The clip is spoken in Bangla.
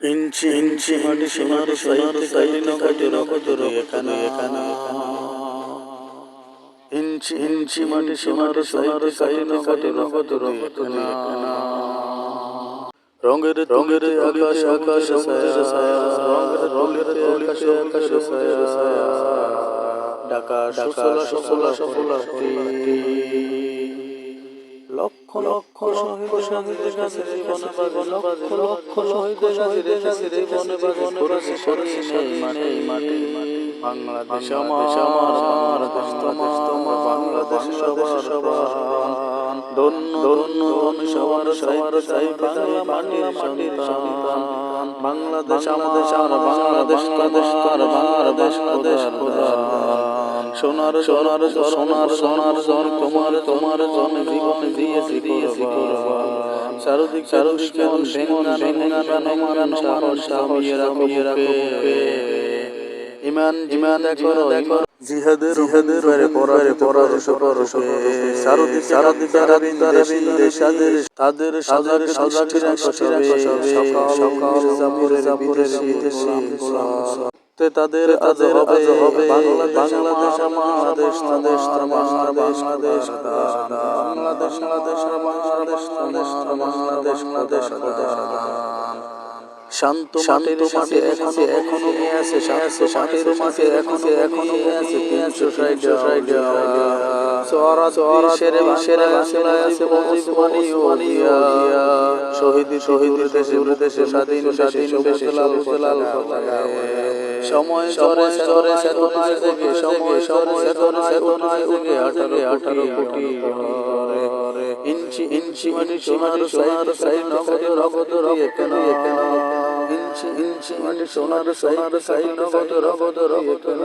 ইঞ্চি ইঞ্চি মাটি সীমাটি সীমাটি সাহি নকাটি নক দুরকতু রঙের রঙের আকাশ আকাশ ডাকা ডাকা সফলা সফলা সফলা শহীদ শহীদের কাছে জীবনে বাজে লক্ষ লক্ষ শহীদ শহীদের কাছে জীবনে বাজে করেছে করেছে সোনার সোনার সোনার সোনার জন তোমার জন জীবন দিয়েছি কুরবান ইমান ইমান করো তাদের সাজার তাদের হবে বাংলাদেশ বাংলাদেশ বাংলাদেশ বাংলাদেশ বাংলাদেশ বাংলাদেশ বাংলাদেশ বাংলাদেশ বাংলাদেশ বাংলাদেশ শান্ত শান্ত মাঠে এখনও এখনও আছে শান্ত শান্তির মাঠে এখনও এখনও আছে তিনশো ষাট ষাট সোয়ারা সোয়ারা সেরে সেরে আসলায় আছে মজিবমানি ওলিয়া শহীদ শহীদ দেশে দেশে স্বাধীন স্বাধীন দেশে লাল লাল সময় চরে চরে চেতনায় থেকে সময় সময় চেতনায় চেতনায় থেকে আঠারো আঠারো কোটি ইঞ্চি ইঞ্চি মাটি সোনার সোনার সাই নগদ নগদ রগে কেন কেন ইঞ্চি ইঞ্চি সোনার সোনার সাই নগদ নগদ রগে কেন